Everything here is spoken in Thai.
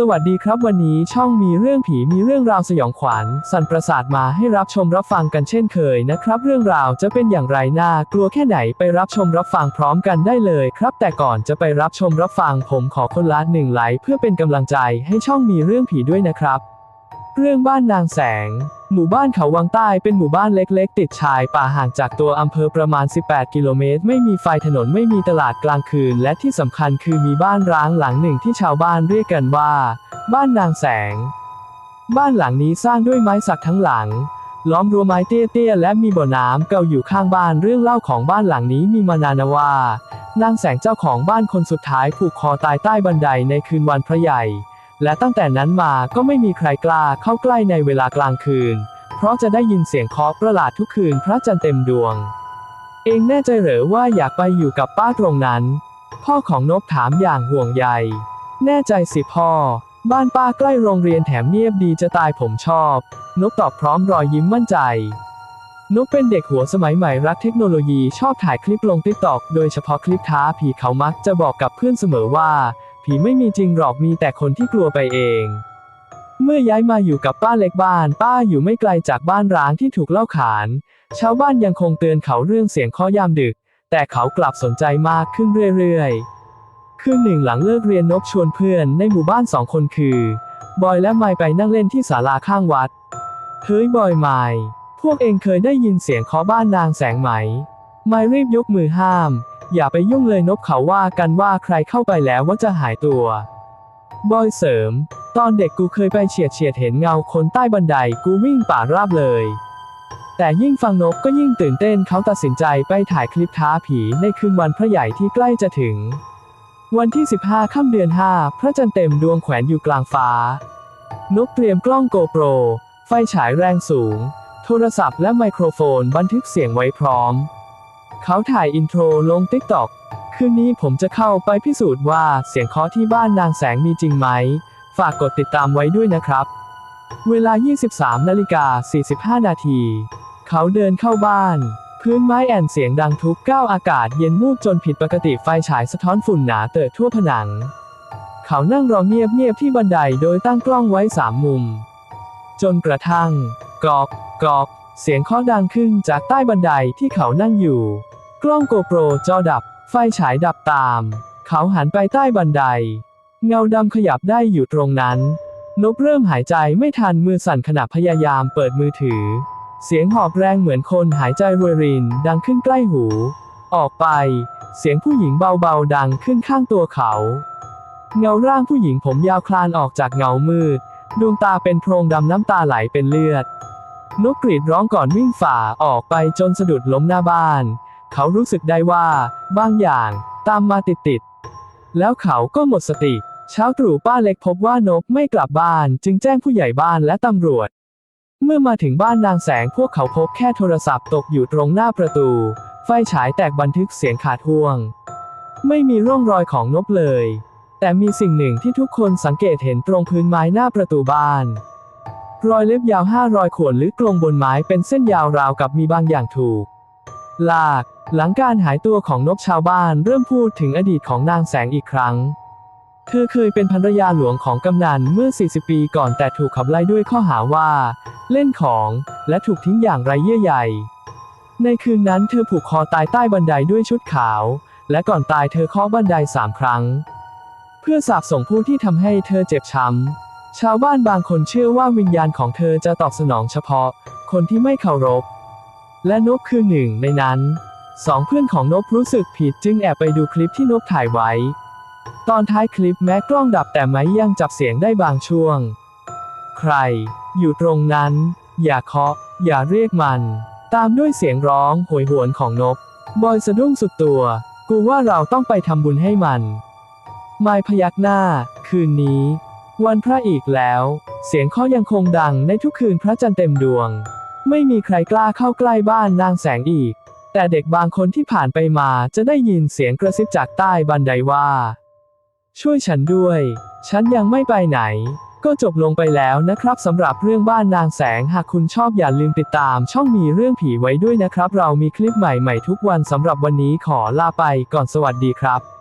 สวัสดีครับวันนี้ช่องมีเรื่องผีมีเรื่องราวสยองขวัญ สันประสาทมาให้รับชมรับฟังกันเช่นเคยนะครับ เรื่องราวจะเป็นอย่างไรน่ากลัวแค่ไหนไปรับชมรับฟังพร้อมกันได้เลยครับ แต่ก่อนจะไปรับชมรับฟังผมขอคนละหนึ่งไลค์เพื่อเป็นกำลังใจให้ช่องมีเรื่องผีด้วยนะครับ เรื่องบ้านนางแสง หมู่บ้านเขาวังใต้เป็นหมู่บ้านเล็กๆ ติดชายป่าห่างจากตัวอำเภอประมาณ 18 กิโลเมตร ไม่มีไฟถนนไม่มีตลาดกลางคืน และที่สำคัญคือมีบ้านร้างหลังหนึ่งที่ชาวบ้านเรียกกันว่า บ้านนางแสง บ้านหลังนี้สร้างด้วยไม้สักทั้งหลัง ล้อมรั้วไม้เตี้ยๆและมีบ่อน้ำเก่าอยู่ข้างบ้านเรื่องเล่าของบ้านหลังนี้มีมานานว่านางแสงเจ้าของบ้านคนสุดท้ายผูกคอตายใต้บันไดในคืนวันพระใหญ่ และตั้งแต่นั้นมาก็ไม่มีใครกล้าเข้าใกล้ในเวลากลางคืน เพราะจะได้ยินเสียงเคาะประหลาดทุกคืนพระจันทร์เต็มดวง เองแน่ใจหรือว่าอยากไปอยู่กับป้าตรงนั้น พ่อของนบถามอย่างห่วงใย แน่ใจสิพ่อ บ้านป้าใกล้โรงเรียนแถมเงียบดีจะตายผมชอบ นบตอบพร้อมรอยยิ้มมั่นใจนบเป็นเด็กหัวสมัยใหม่รักเทคโนโลยีชอบถ่ายคลิปลงติ๊กตอกโดยเฉพาะคลิปท้าผีเขามักจะบอกกับเพื่อนเสมอว่า ผีไม่มีจริงหรอกมีแต่คนที่กลัวไปเอง เมื่อย้ายมาอยู่กับป้าเล็กบ้าน ป้าอยู่ไม่ไกลจากบ้านร้างที่ถูกเล่าขาน ชาวบ้านยังคงเตือนเขาเรื่องเสียงข้อยามดึก แต่เขากลับสนใจมากขึ้นเรื่อยๆ คืนหนึ่งหลังเลิกเรียนนกชวนเพื่อนในหมู่บ้านสองคนคือบอยและไมค์ไปนั่งเล่นที่ศาลาข้างวัด เฮ้ยบอยไมค์พวกเองเคยได้ยินเสียงเคาะบ้านนางแสงไหม ไมค์รีบยกมือห้าม อย่าไปยุ่งเลยนบเขาว่ากันว่าใครเข้าไปแล้วว่าจะหายตัว บอยเสริม ตอนเด็กกูเคยไปเฉียดเฉียดเห็นเงาคนใต้บันไดกูวิ่งป่าราบเลย แต่ยิ่งฟังนกก็ยิ่งตื่นเต้นเขาตัดสินใจไปถ่ายคลิปท้าผีในคืนวันพระใหญ่ที่ใกล้จะถึง วันที่ 15ค่ำเดือน 5 พระจันทร์เต็มดวงแขวนอยู่กลางฟ้า นกเตรียมกล้องโกโปร ไฟฉายแรงสูง โทรศัพท์และไมโครโฟนบันทึกเสียงไว้พร้อม เขาถ่ายอินโทรลงติ๊กต็อกคืนนี้ผมจะเข้าไปพิสูจน์ว่าเสียงเคาะที่บ้านนางแสงมีจริงไหม ฝากกดติดตามไว้ด้วยนะครับ เวลา 23นาฬิกา45 นาที เขาเดินเข้าบ้าน พื้นไม้แอนเสียงดังทุกก้าวอากาศเย็นมูกจนผิดปกติไฟฉายสะท้อนฝุ่นหนาเติดทั่วผนัง เขานั่งรอเงียบๆที่บันไดโดยตั้งกล้องไว้สามมุม จนกระทั่งกรอบกรอบ เสียงเคาะดังขึ้นจากใต้บันไดที่เขานั่งอยู่ กล้องโกโปรจอดับ ไฟฉายดับตาม เขาหันไปใต้บันได เงาดำขยับได้อยู่ตรงนั้น นบเริ่มหายใจไม่ทันมือสั่นขณะพยายามเปิดมือถือ เสียงหอบแรงเหมือนคนหายใจรวยรินดังขึ้นใกล้หู ออกไป เสียงผู้หญิงเบาๆดังขึ้นข้างตัวเขา เงาร่างผู้หญิงผมยาวคลานออกจากเงามืด ดวงตาเป็นโพรงดำน้ำตาไหลเป็นเลือด นกกรีดร้องก่อนวิ่งฝ่าออกไปจนสะดุดล้มหน้าบ้าน เขารู้สึกได้ว่า บางอย่างตามมาติดๆ แล้วเขาก็หมดสติ เช้าตรู่ป้าเล็กพบว่านกไม่กลับบ้าน จึงแจ้งผู้ใหญ่บ้านและตำรวจ เมื่อมาถึงบ้านนางแสงพวกเขาพบแค่โทรศัพท์ตกอยู่ตรงหน้าประตู ไฟฉายแตกบันทึกเสียงขาดห่วง ไม่มีร่องรอยของนกเลย แต่มีสิ่งหนึ่งที่ทุกคนสังเกตเห็นตรงพื้นไม้หน้าประตูบ้าน รอยเล็บยาวห้ารอยข่วนลึกกลงบนไม้เป็นเส้นยาวราวกับมีบางอย่างถูก ลาก หลังการหายตัวของนกชาวบ้านเริ่มพูดถึงอดีตของนางแสงอีกครั้ง เธอเคยเป็นภรรยาหลวงของกำนันเมื่อ 40 ปีก่อนแต่ถูกขับไล่ด้วยข้อหาว่า เล่นของและถูกทิ้งอย่างไรเยื่อใยในคืนนั้นเธอผูกคอตายใต้บันไดด้วยชุดขาว และก่อนตายเธอเคาะบันไดสามครั้ง เพื่อสาบส่งผู้ที่ทำให้เธอเจ็บช้ำ ชาวบ้านบางคนเชื่อว่าวิญญาณของเธอจะตอบสนองเฉพาะ คนที่ไม่เคารพ และนบคือหนึ่งในนั้นสองเพื่อนของนบรู้สึกผิดจึงแอบไปดูคลิปที่นบถ่ายไว้ ตอนท้ายคลิปแม้กล้องดับแต่ไม้ยังจับเสียงได้บางช่วง ใคร อยู่ตรงนั้น อย่าเคาะ อย่าเรียกมัน ตามด้วยเสียงร้องโหยหวนของนกบอยสะดุ้งสุดตัว กูว่าเราต้องไปทำบุญให้มันไมายพยักหน้า คืนนี้ วันพระอีกแล้ว เสียงเคาะยังคงดังในทุกคืนพระจันทร์เต็มดวง ไม่มีใครกล้าเข้าใกล้บ้านนางแสงอีก แต่เด็กบางคนที่ผ่านไปมาจะได้ยินเสียงกระซิบจากใต้บันไดว่า ช่วยฉันด้วย ฉันยังไม่ไปไหน ก็จบลงไปแล้วนะครับสำหรับเรื่องบ้านนางแสงหากคุณชอบอย่าลืมติดตาม ช่องมีเรื่องผีไว้ด้วยนะครับ เรามีคลิปใหม่ๆทุกวันสำหรับวันนี้ขอลาไปก่อนสวัสดีครับ